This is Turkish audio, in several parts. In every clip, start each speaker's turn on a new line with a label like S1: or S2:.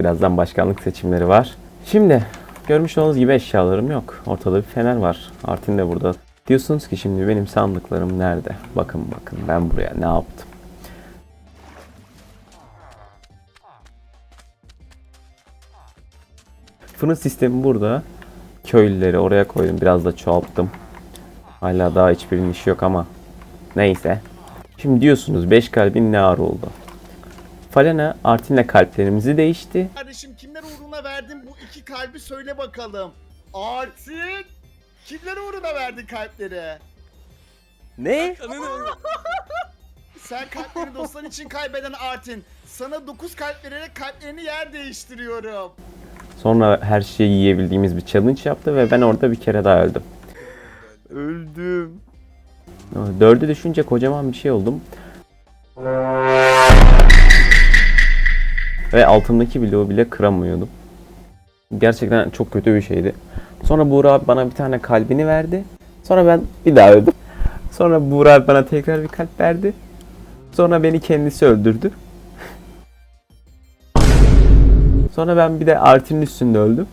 S1: Birazdan başkanlık seçimleri var. Şimdi görmüş olduğunuz gibi eşyalarım yok. Ortada bir fener var. Artin de burada. Diyorsunuz ki şimdi benim sandıklarım nerede? Bakın bakın ben buraya ne yaptım. Fırın sistemi burada. Köylüleri oraya koydum. Biraz da çoğalttım. Hala daha hiçbirinin işi yok ama. Neyse. Şimdi diyorsunuz 5 kalbin ne ağrı oldu. Falena Artin'le kalplerimizi değişti.
S2: Kardeşim kimler uğruna verdin bu iki kalbi söyle bakalım. Artık kimler uğruna verdin kalpleri?
S1: Ne?
S2: Sen kalplerini dostlar için kaybeden Artin. Sana 9 kalp vererek kalplerini yer değiştiriyorum.
S1: Sonra her şeyi yiyebildiğimiz bir challenge yaptı ve ben orada bir kere daha öldüm.
S3: Öldüm.
S1: Dördü düşünce kocaman bir şey oldum. Ve altındaki bloğu bile kıramıyordum. Gerçekten çok kötü bir şeydi. Sonra Buğra abi bana bir tane kalbini verdi. Sonra ben bir daha öldüm. Sonra Buğra abi bana tekrar bir kalp verdi. Sonra beni kendisi öldürdü. Sonra ben bir de Artin'in üstünde öldüm.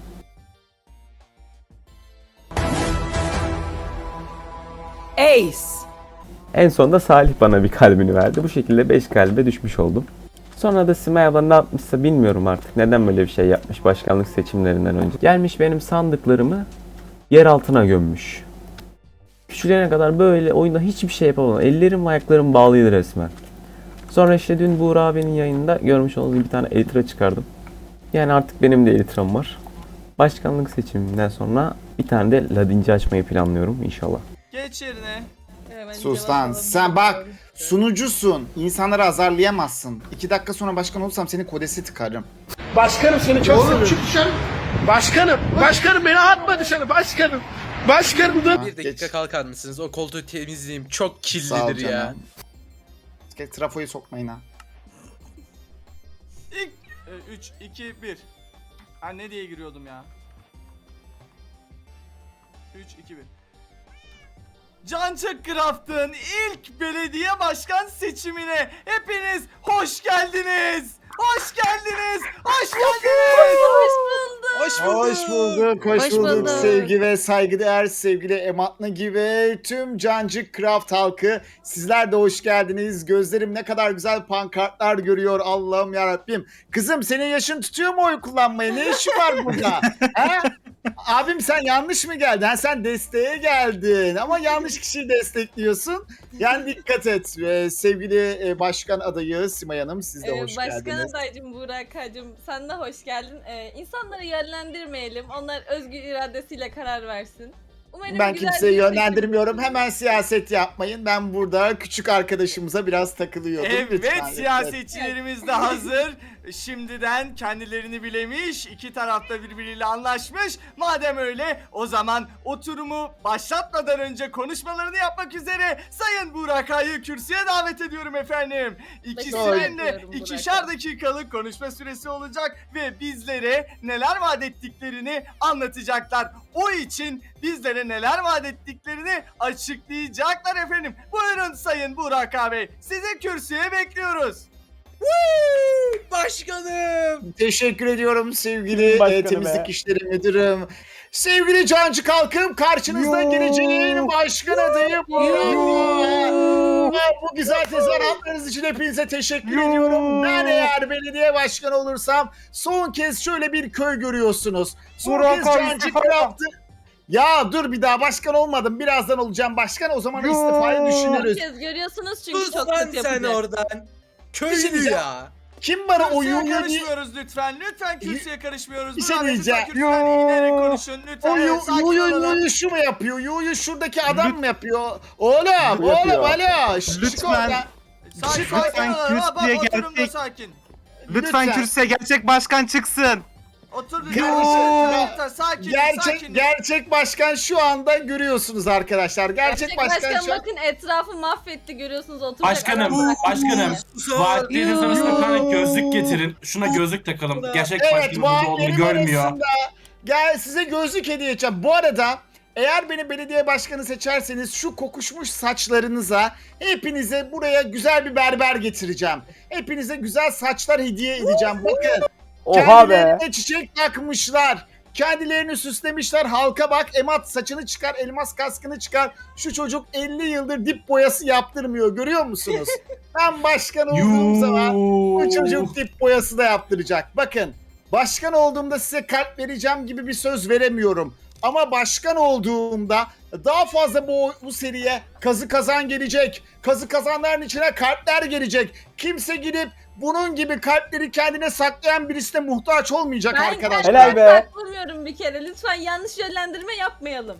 S4: Ace.
S1: En sonunda Salih bana bir kalbini verdi. Bu şekilde 5 kalbe düşmüş oldum. Sonra da Simay abla ne yapmışsa bilmiyorum artık. Neden böyle bir şey yapmış başkanlık seçimlerinden önce. Gelmiş benim sandıklarımı yer altına gömmüş. Küçülene kadar böyle oyunda hiçbir şey yapamadım. Ellerim ayaklarım bağlıydı resmen. Sonra işte dün Buğra abinin yayında görmüş olduğunuz bir tane elitra çıkardım. Yani artık benim de elitram var. Başkanlık seçiminden sonra bir tane de ladinci açmayı planlıyorum inşallah.
S5: Geç yerine.
S2: Sus lan sen bak sunucusun. İnsanları azarlayamazsın. 2 dakika sonra başkan olursam seni kodesi tıkarım.
S6: Başkanım seni çok seviyorum. çık dışarı. Başkanım, başkanım beni atma dışarı başkanım. Başkanım da.
S2: Ha,
S7: Bir dakika
S2: geç.
S7: kalkar mısınız? O koltuğu temizleyeyim. Çok
S2: Sağ ol
S7: kirlidir ya.
S2: canım. Gel, Trafoyu sokmayın ha.
S5: İlk 3 2 1. Ha ne diye giriyordum ya? 3 2 1. Cancık Craft'ın ilk belediye başkan seçimine hepiniz hoş geldiniz. Hoş geldiniz. Hoş geldiniz.
S7: Hoş bulduk.
S2: Hoş bulduk, hoş,
S4: Hoş
S2: bulduk.
S4: bulduk.
S2: Sevgi ve saygıdeğer sevgili Ematna gibi tüm Cancık Craft halkı. Sizler de hoş geldiniz. Gözlerim ne kadar güzel pankartlar görüyor Allah'ım yarabbim. Kızım senin yaşın tutuyor mu oy kullanmaya? Ne işi var burada? ha? Abim sen yanlış mı geldin? Ha, sen desteğe geldin ama yanlış kişiyi destekliyorsun. Yani dikkat et. Ee, sevgili e, başkan adayı Simay Hanım siz de
S8: Ee,
S2: hoş
S8: Başkan
S2: geldiniz.
S8: adaycım Burak Hacım sen de hoş geldin. Ee, insanları yönlendirmeyelim. Onlar özgür iradesiyle karar versin. Umarım
S2: Ben
S8: güzel
S2: kimseyi
S8: bir
S2: yönlendirmiyorum. Hemen siyaset yapmayın. Ben burada küçük arkadaşımıza biraz takılıyordum.
S5: Evet
S2: Lütfen,
S5: siyasetçilerimiz de hazır. Şimdiden kendilerini bilemiş, iki tarafta birbiriyle anlaşmış. Madem öyle o zaman oturumu başlatmadan önce konuşmalarını yapmak üzere Sayın Burak Ay'ı kürsüye davet ediyorum efendim. İkisinin de
S8: Burak
S5: ikişer dakikalık konuşma süresi olacak ve bizlere neler vaat ettiklerini anlatacaklar. O için bizlere neler vaat ettiklerini açıklayacaklar efendim. Buyurun Sayın Burak abi. Sizi kürsüye bekliyoruz.
S7: Başkanım.
S2: Teşekkür ediyorum sevgili
S1: Başkanım
S2: e, temizlik
S1: be.
S2: işleri müdürüm. Sevgili Cancı Kalkım karşınızda geleceğin başkan adayı bu. Bu güzel tezahüratlarınız için hepinize teşekkür ediyorum. Ben eğer belediye başkanı olursam son kez şöyle bir köy görüyorsunuz. Son
S3: Burak
S2: kez Cancı Craft'ı... Ya dur bir daha başkan olmadım. Birazdan olacağım başkan. O zaman istifayı
S8: Bir
S2: düşünürüz.
S8: kez görüyorsunuz çünkü
S7: Sus
S8: çok kötü
S7: sen
S8: yapacak.
S7: oradan.
S2: Şey
S7: Köylü
S2: diyeceğim.
S7: ya.
S2: Kim bana o yuyu
S5: karışmıyoruz lütfen. Lütfen kürsüye karışmıyoruz.
S2: Bir şey
S5: lütfen
S2: diyeceğim.
S5: Kürsüden inerek konuşun lütfen.
S2: O yu,
S5: Evet, sakin
S2: yu, yu,
S5: olalım.
S2: yu şu mu yapıyor? Yu yu şuradaki adam mı yapıyor? Oğlum, oğlum alo.
S3: Lütfen.
S5: Sakin,
S2: Lütfen
S3: kürsüye gerçek-
S5: sakin.
S3: Lütfen kürsüye gerçek başkan çıksın.
S5: Otur
S2: Yo.
S5: lütfen. Lütfen, Sakin,
S2: Gerçek
S5: sakin.
S2: gerçek başkan şu anda görüyorsunuz arkadaşlar. Gerçek,
S8: Gerçek
S2: başkan,
S8: başkan
S2: şu an
S8: bakın etrafı mahvetti görüyorsunuz oturacak
S9: Başkanım, başkanım.
S7: Sus
S9: Vaatleriniz
S7: oğlum.
S9: arasında tane gözlük getirin. Şuna gözlük takalım. Gerçek
S2: Evet,
S9: başkanın burada olduğunu görmüyor.
S2: gel size gözlük hediye edeceğim. Bu arada eğer beni belediye başkanı seçerseniz şu kokuşmuş saçlarınıza hepinize buraya güzel bir berber getireceğim. Hepinize güzel saçlar hediye edeceğim. Bakın.
S1: Oha be.
S2: Kendilerine çiçek takmışlar. Kendilerini süslemişler. Halka bak. Emat saçını çıkar. Elmas kaskını çıkar. Şu çocuk 50 yıldır dip boyası yaptırmıyor. Görüyor musunuz? ben başkan olduğum zaman bu çocuk dip boyası da yaptıracak. Bakın başkan olduğumda size kalp vereceğim gibi bir söz veremiyorum. Ama başkan olduğumda daha fazla bu, bu seriye kazı kazan gelecek. Kazı kazanların içine kalpler gelecek. Kimse gidip bunun gibi kalpleri kendine saklayan birisine muhtaç olmayacak
S8: Ben
S2: arkadaşlar.
S1: Helal be.
S8: saklamıyorum bir kere. Lütfen yanlış yönlendirme yapmayalım.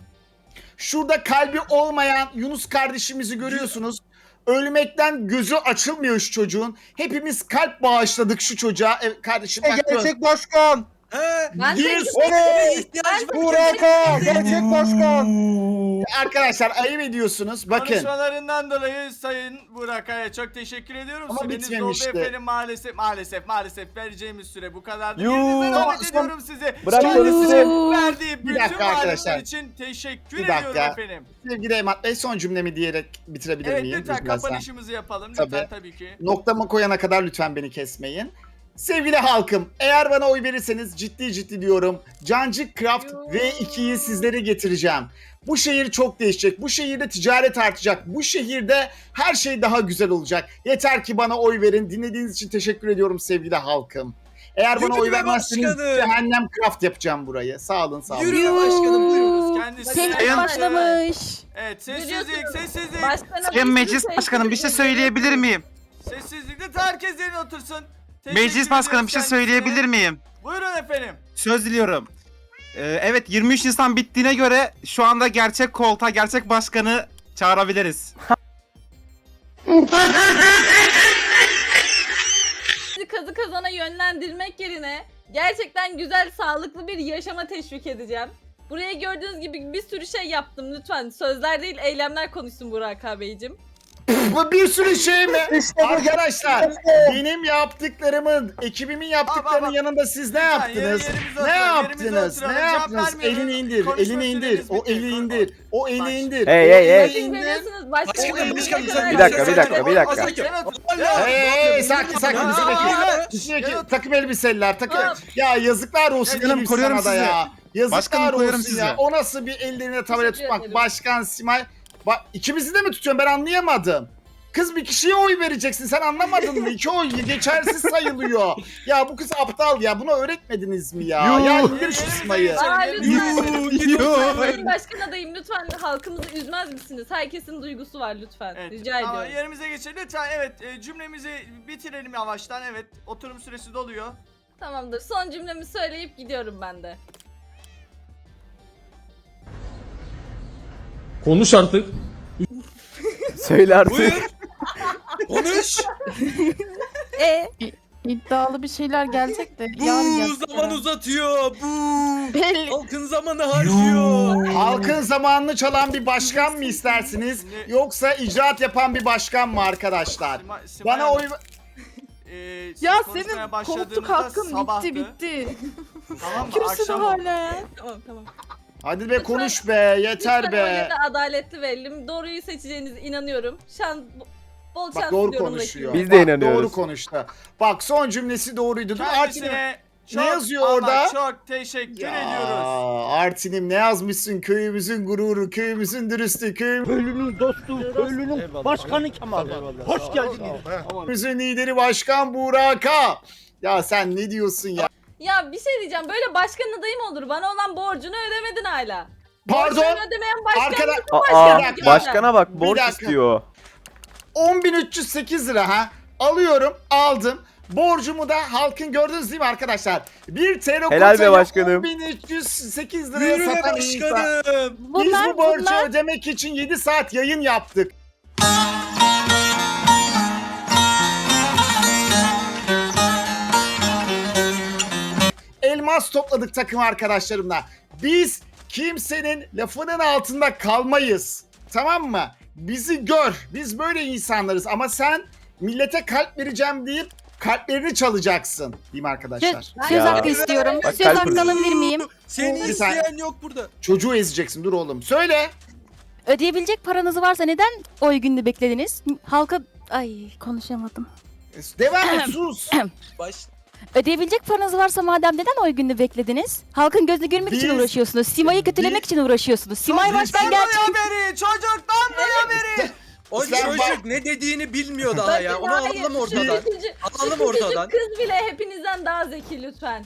S2: Şurada kalbi olmayan Yunus kardeşimizi görüyorsunuz. Ölmekten gözü açılmıyor şu çocuğun. Hepimiz kalp bağışladık şu çocuğa. Evet, kardeşim bak dön.
S3: Gerçek başkan.
S7: He.
S8: Ben
S3: Oley.
S7: İhtiyaç var.
S3: Buraka. Gerçek başkan.
S2: Arkadaşlar ayıp ediyorsunuz. Bakın.
S5: Konuşmalarından dolayı Sayın Burak Aya çok teşekkür ediyorum.
S2: Ama
S5: Süreniz doldu
S2: bitmemişti.
S5: efendim maalesef maalesef maalesef vereceğimiz süre bu kadardı.
S1: Yuh.
S5: Yerinize
S2: Tamam,
S5: davet ediyorum sizi.
S1: Bırak
S5: Kendisine verdiği bütün
S2: dakika arkadaşlar.
S5: için teşekkür
S2: Bir dakika.
S5: ediyorum efendim.
S2: Sevgili Emat Bey son cümlemi diyerek bitirebilir
S5: Evet
S2: miyim?
S5: lütfen
S2: sen.
S5: kapanışımızı yapalım.
S2: Tabii.
S5: Lütfen tabii ki.
S2: Noktamı koyana kadar lütfen beni kesmeyin. Sevgili halkım, eğer bana oy verirseniz ciddi ciddi diyorum. Cancık Craft V2'yi sizlere getireceğim. Bu şehir çok değişecek. Bu şehirde ticaret artacak. Bu şehirde her şey daha güzel olacak. Yeter ki bana oy verin. Dinlediğiniz için teşekkür ediyorum sevgili halkım. Eğer bana
S7: Yürü
S2: oy
S7: be
S2: vermezseniz
S7: başkanım.
S2: cehennem craft yapacağım burayı. Sağ olun, sağ olun.
S7: Yürü be başkanım buyurun.
S5: Kendisine
S8: Sayın-
S5: başlamış. Evet sessizlik
S8: Görüyorsunuz.
S5: sessizlik.
S8: Başkana
S3: Sayın Meclis Başkanım bir şey söyleyebilir miyim?
S5: Sessizlik lütfen herkes yerine otursun.
S3: Meclis Başkanım bir şey söyleyebilir miyim?
S5: Buyurun efendim.
S3: Söz diliyorum. Ee, evet 23 Nisan bittiğine göre şu anda gerçek koltuğa gerçek başkanı çağırabiliriz.
S8: Sizi kazı kazana yönlendirmek yerine gerçekten güzel, sağlıklı bir yaşama teşvik edeceğim. Buraya gördüğünüz gibi bir sürü şey yaptım lütfen. Sözler değil eylemler konuşsun Burak abicim.
S2: Bu bir sürü şey mi? Arkadaşlar benim yaptıklarımın, ekibimin yaptıklarının
S5: Aa, bak, bak.
S2: yanında siz ne yaptınız?
S5: yerimize
S2: Ne
S5: oturalım,
S2: yaptınız? Ne
S5: oturalım. Cevap
S2: yaptınız?
S5: vermiyoruz.
S2: Elini indir,
S5: Konuşma
S2: elini indir. O
S5: bitti.
S2: eli indir. O eli
S5: Baş-
S2: indir.
S1: Hey,
S2: o
S1: hey, hey.
S2: eli indir.
S8: Başka
S7: Başkanım, başkanım,
S8: bir
S7: sen-
S1: Bir dakika, bir dakika, bir dakika.
S2: Hey, hey, hey, sakin sakin bizi bekle. takım elbiseliler takım. Ya yazıklar olsun Elif
S3: koruyorum
S2: sana da
S3: sizi.
S2: ya. Yazıklar
S3: Başkanım, koruyorum
S2: olsun
S3: sizi.
S2: ya. O nasıl bir ellerine tabela
S8: Teşekkür
S2: tutmak?
S8: ederim.
S2: Başkan Simay. Bak ikimizi de mi tutuyorsun ben anlayamadım. Kız bir kişiye oy vereceksin sen anlamadın mı? İki oy geçersiz sayılıyor. Ya bu kız aptal ya bunu öğretmediniz mi ya?
S1: Yuh.
S2: Ya indir şu Simay'ı.
S8: Aa, lütfen. Sayın başkan adayım lütfen halkımızı üzmez misiniz? Herkesin duygusu var lütfen.
S5: Evet.
S8: Rica
S5: Ama
S8: ediyorum.
S5: yerimize geçelim lütfen. Evet e, cümlemizi bitirelim yavaştan. Evet oturum süresi doluyor.
S8: Tamamdır. Son cümlemi söyleyip gidiyorum ben de.
S6: Konuş artık.
S1: Söyle artık.
S7: Buyur. Konuş.
S10: E iddialı bir şeyler gelecek de yarın
S7: Bu zaman uzatıyor. Bu.
S10: Belli.
S7: Halkın zamanı harcıyor.
S2: Halkın zamanını çalan bir başkan mı istersiniz? Yoksa icraat yapan bir başkan mı arkadaşlar?
S5: Sima- Simay
S2: Bana
S5: Hanım,
S2: oy
S5: e, siz
S10: Ya
S5: konuşmaya
S10: senin
S5: başladığınızda
S10: koltuk hakkın
S5: sabahtı.
S10: bitti bitti.
S5: Tamam mı?
S10: Kürsün
S5: Akşam oldu.
S10: hala.
S8: Tamam tamam.
S2: Hadi be konuş be yeter
S8: Lütfen
S2: be.
S8: oyları adaletli verelim. Doğruyu seçeceğinize inanıyorum. Şan, bol şans
S2: Bak doğru
S8: diliyorum
S2: konuşuyor.
S1: Biz de
S2: Bak,
S1: inanıyoruz.
S2: Doğru konuştu. Bak son cümlesi doğruydu. Dur Artin'im.
S5: Kendisine çok
S2: yazıyor
S5: ama
S2: orada?
S5: çok teşekkür
S2: Ya,
S5: ediyoruz.
S2: Artin'im ne yazmışsın? Köyümüzün gururu, köyümüzün dürüstlüğü,
S6: Köylünün dostu, köylünün başkanı Kemal. Hoş geldiniz.
S2: köyümüzün lideri Başkan Buraka. Ya sen ne diyorsun ya?
S8: Ya bir şey diyeceğim. Böyle başkan adayı mı olur? Bana olan borcunu ödemedin hala.
S2: Pardon.
S8: Borcunu ödemeyen başkan
S2: Arkada
S1: Aa,
S8: başkan.
S1: başkana bak
S2: Bir
S1: borç
S2: dakika.
S1: istiyor.
S2: 10.308 lira ha. Alıyorum, aldım. Borcumu da halkın gördünüz değil mi arkadaşlar? Bir terokotayı
S1: Helal be başkanım.
S2: 10.308 liraya
S7: Yürü be
S2: satan insan.
S7: başkanım.
S2: Biz
S10: Bunlar
S2: bu borcu
S10: bunlar
S2: ödemek için 7 saat yayın yaptık. Elmas topladık takım arkadaşlarımla. Biz kimsenin lafının altında kalmayız. Tamam mı? Bizi gör. Biz böyle insanlarız ama sen millete kalp vereceğim deyip kalplerini çalacaksın. Diyeyim arkadaşlar.
S10: söz, söz hakkı istiyorum.
S1: Bak,
S10: söz hakkı alabilir miyim?
S7: Seni
S2: Bir
S7: isteyen yok burada.
S2: Çocuğu ezeceksin. Dur oğlum. Söyle.
S10: Ödeyebilecek paranız varsa neden oy gününü beklediniz? Halka... Ay konuşamadım.
S2: Devam et sus.
S7: Baş.
S10: Ödeyebilecek paranız varsa madem neden oy gününü beklediniz? Halkın gözünü görmek için uğraşıyorsunuz. Sima'yı kötülemek için uğraşıyorsunuz. Simay Başkan
S5: Çocuktan
S10: gerçek.
S5: beri, çocuktan beri.
S7: O
S2: Sen
S7: çocuk ne dediğini bilmiyor daha ya. Onu
S8: Hayır,
S7: alalım
S8: şu
S7: ortadan.
S8: küçücük-
S7: Alalım
S8: şu
S7: ortadan.
S8: küçücük kız bile hepinizden daha zeki lütfen.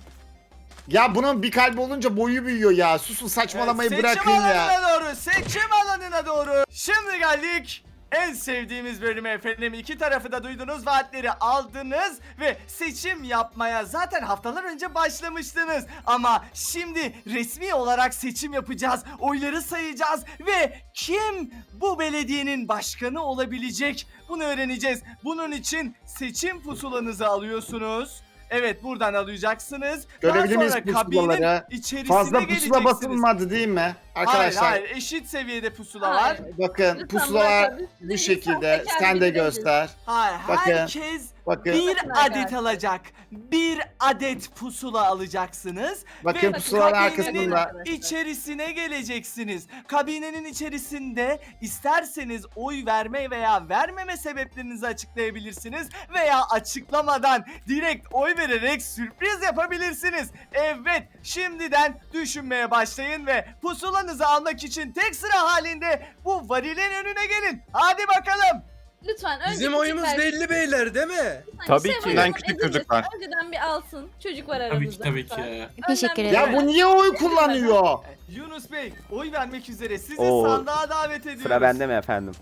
S2: Ya bunun bir kalbi olunca boyu büyüyor ya. Susun saçmalamayı bırakın
S5: seçim
S2: ya.
S5: alanına doğru, seçim alanına doğru. Şimdi geldik en sevdiğimiz bölüme efendim. İki tarafı da duydunuz, vaatleri aldınız ve seçim yapmaya zaten haftalar önce başlamıştınız. Ama şimdi resmi olarak seçim yapacağız, oyları sayacağız ve kim bu belediyenin başkanı olabilecek bunu öğreneceğiz. Bunun için seçim pusulanızı alıyorsunuz. Evet buradan alacaksınız. Daha
S2: Görebilir miyiz
S5: sonra
S2: pusulaları?
S5: kabinin içerisine
S2: Fazla pusula
S5: geleceksiniz.
S2: basılmadı değil mi? Arkadaşlar
S5: Hayır hayır eşit seviyede pusula var.
S8: Hayır.
S2: bakın
S8: Lütfen
S2: pusulalar
S8: bırakın. Biz
S2: bu
S8: de
S2: şekilde.
S8: sahtekar
S2: Sen de göster.
S5: Hayır
S2: Bakın.
S5: herkes
S2: Bakın.
S5: bir adet alacak. Bir adet pusula alacaksınız.
S2: Bakın
S5: Ve kabinenin
S2: arkasında.
S5: içerisine geleceksiniz. Kabinenin içerisinde isterseniz oy verme veya vermeme sebeplerinizi açıklayabilirsiniz. Veya açıklamadan direkt oy vererek sürpriz yapabilirsiniz. Evet şimdiden düşünmeye başlayın ve pusulanızı almak için tek sıra halinde bu varilin önüne gelin. Hadi bakalım.
S8: Lütfen önce
S7: Bizim oyumuz
S8: küçükler-
S7: belli beyler değil mi?
S8: Lütfen
S1: Tabii
S8: Şevval
S1: ki.
S3: Ben küçük
S8: Bey,
S3: çocuklar.
S8: Önceden bir alsın. Çocuk var
S9: Tabii ki
S8: aramızda.
S9: tabii
S8: lütfen.
S9: ki.
S10: Teşekkür
S8: Önden bir-
S10: ederim.
S2: Ya bu niye oy kullanıyor?
S5: Yunus Bey oy vermek üzere sizi
S1: Oo.
S5: sandığa davet ediyoruz.
S1: Sıra bende mi efendim?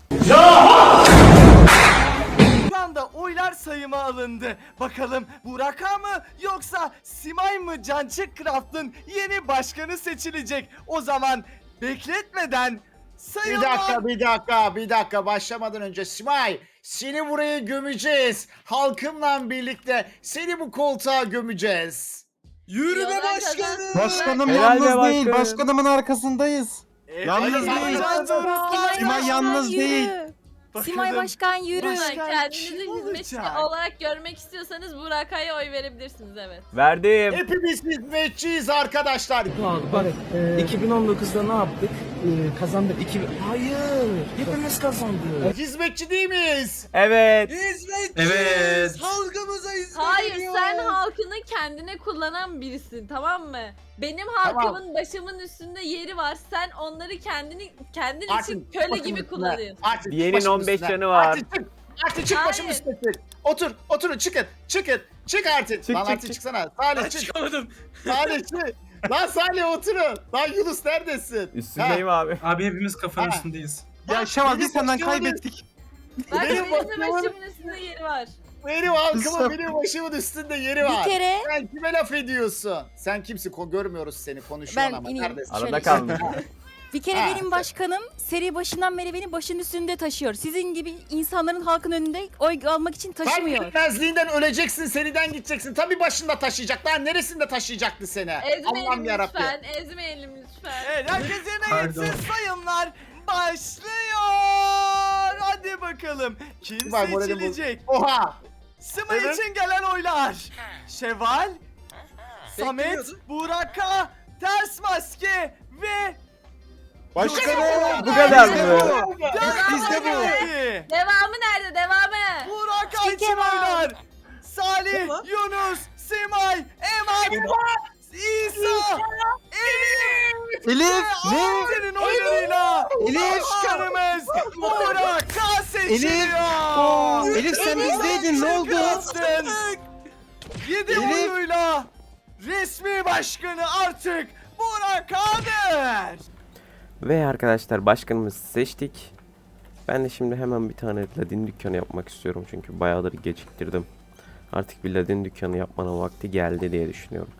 S5: Şu anda oylar sayıma alındı. Bakalım Burak Ağa mı yoksa Simay mı Cançık Craft'ın yeni başkanı seçilecek. O zaman bekletmeden
S2: Bir
S5: sayıma...
S2: dakika, bir dakika, bir dakika. Başlamadan önce Simay, seni buraya gömeceğiz. Halkımla birlikte seni bu koltuğa gömeceğiz.
S7: Yürü be başkanım.
S3: Başkanım
S1: Helal be
S3: yalnız değil.
S1: başkanım.
S3: Başkanımın arkasındayız.
S5: Evet,
S3: Yalnız değil. Simay yalnız değil.
S10: Simay. Başkan yürü.
S5: Başkan
S8: kendinizi
S5: kim
S8: hizmetçi
S5: olacak?
S8: olarak görmek istiyorsanız Burak Ay'a oy verebilirsiniz evet.
S1: Verdim.
S2: Hepimiz hizmetçiyiz arkadaşlar.
S11: Bak, e, 2019'da ne yaptık? E, kazandık. İki... Hayır, hepimiz kazandık.
S2: Hizmetçi değil miyiz?
S1: Evet.
S7: Hizmetçi.
S9: Evet.
S7: Halkımıza hizmet
S8: Hayır
S7: ediyoruz.
S8: sen halkını kendine kullanan birisin tamam mı? Benim halkımın başımın üstünde yeri var. Sen onları kendini kendin için
S2: Artık
S8: köle
S2: başımın
S8: gibi
S2: üstüne.
S8: kullanıyorsun.
S2: Artık
S1: Diğerinin
S2: başımın
S1: 15
S2: üstüne.
S1: canı var.
S2: Artık çık. Artık çık başımın
S8: Hayır.
S2: üstüne çık. Otur, oturun çıkın, çıkın. Çık artık.
S1: Çık,
S2: Lan
S1: çık,
S2: artık
S1: çık.
S2: çıksana. Salih çık.
S7: çıkamadım.
S2: Salih çık. Lan Salih oturun. Lan Yunus neredesin?
S1: Üstündeyim abi.
S9: Abi hepimiz kafanın
S2: Ha.
S9: üstündeyiz.
S3: Ya Şevval biz senden kaybettik.
S8: Bak
S2: Benim
S8: benim
S2: başımın
S8: üstünde yeri var.
S2: Benim halkımın benim başımın üstünde yeri var.
S10: Bir kere
S2: Sen kime laf ediyorsun? Sen kimsin? Ko- görmüyoruz seni konuşuyorsun
S10: Ben
S2: ama.
S10: ineyim.
S2: Neredesin?
S1: Arada kalmış.
S10: bir kere
S2: Ha.
S10: benim başkanım seri başından beri beni başının üstünde taşıyor. Sizin gibi insanların halkın önünde oy almak için
S2: Tam
S10: taşımıyor.
S2: bilmezliğinden öleceksin, seriden gideceksin. Tabii başında taşıyacak. Lan neresinde taşıyacaktı seni? Allah'ım
S8: Ezmeyelim
S2: yarabbim.
S8: lütfen. Ezmeyelim lütfen.
S5: Evet herkes yerine
S9: Pardon.
S5: geçsin sayımlar başlıyor. Hadi bakalım. Kim
S2: moralim
S5: seçilecek?
S2: Oha!
S5: Simay
S2: Evet.
S5: için gelen oylar. Şeval, Samet. Buraka, Ters Maske ve
S2: Başkanım!
S1: Bu kadar mı?
S5: Bizde bu.
S8: Devamı nerede? Devamı.
S5: Burak
S10: Eman.
S5: oylar. Salih,
S7: Tamam.
S5: Yunus, Simay, Eman, İsa, Elif.
S3: Elif ne?
S5: Senin oylarıyla
S3: Elif.
S5: başkanımız Burak'a seçiliyor.
S3: Elif sen bizdeydin ne oldu?
S5: Yedi
S3: Elif.
S5: oyuyla resmi başkanı artık Burak Ağa'dır.
S1: Ve arkadaşlar başkanımızı seçtik. Ben de şimdi hemen bir tane ladin dükkanı yapmak istiyorum çünkü bayağıdır geciktirdim. Artık bir ladin dükkanı yapmanın vakti geldi diye düşünüyorum.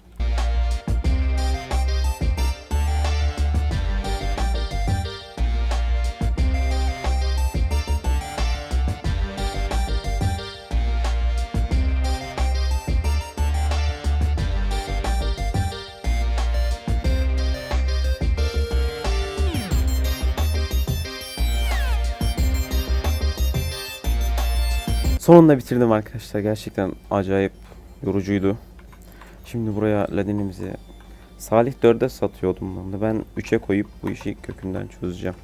S1: Sonunda bitirdim arkadaşlar. Gerçekten acayip yorucuydu. Şimdi buraya ladinimizi Salih 4'e satıyordum ben de. Ben 3'e koyup bu işi kökünden çözeceğim.